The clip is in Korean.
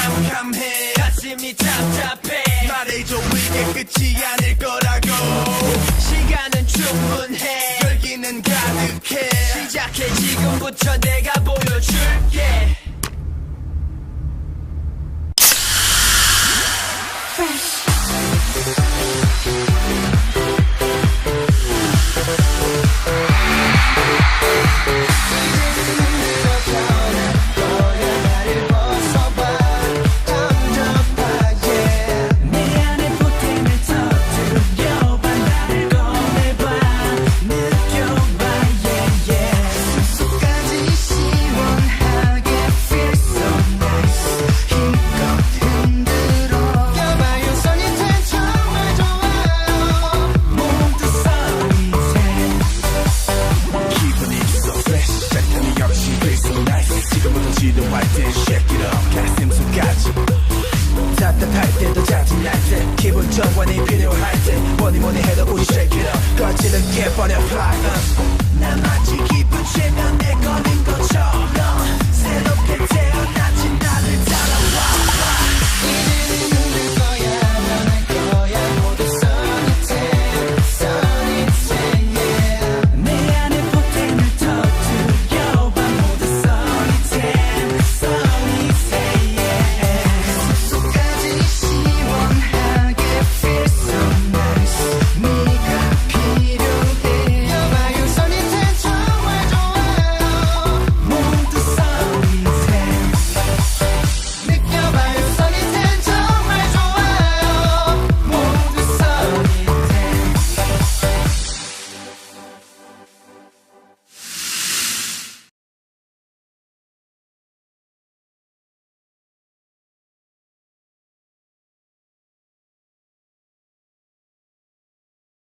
캄캄해. 가슴이 답답해. 말해줘 이게 끝이 아닐 거라고. 시간은 충분해. 열기는 가득해. 시작해 지금부터 내가 지금부터 지루할 때 shake it up 가슴 속까지 답답할 때도 짜증날 때 기분 전환이 필요할 때 뭐니 뭐니 해도 우리 shake it up 거칠은 깨버려 fly up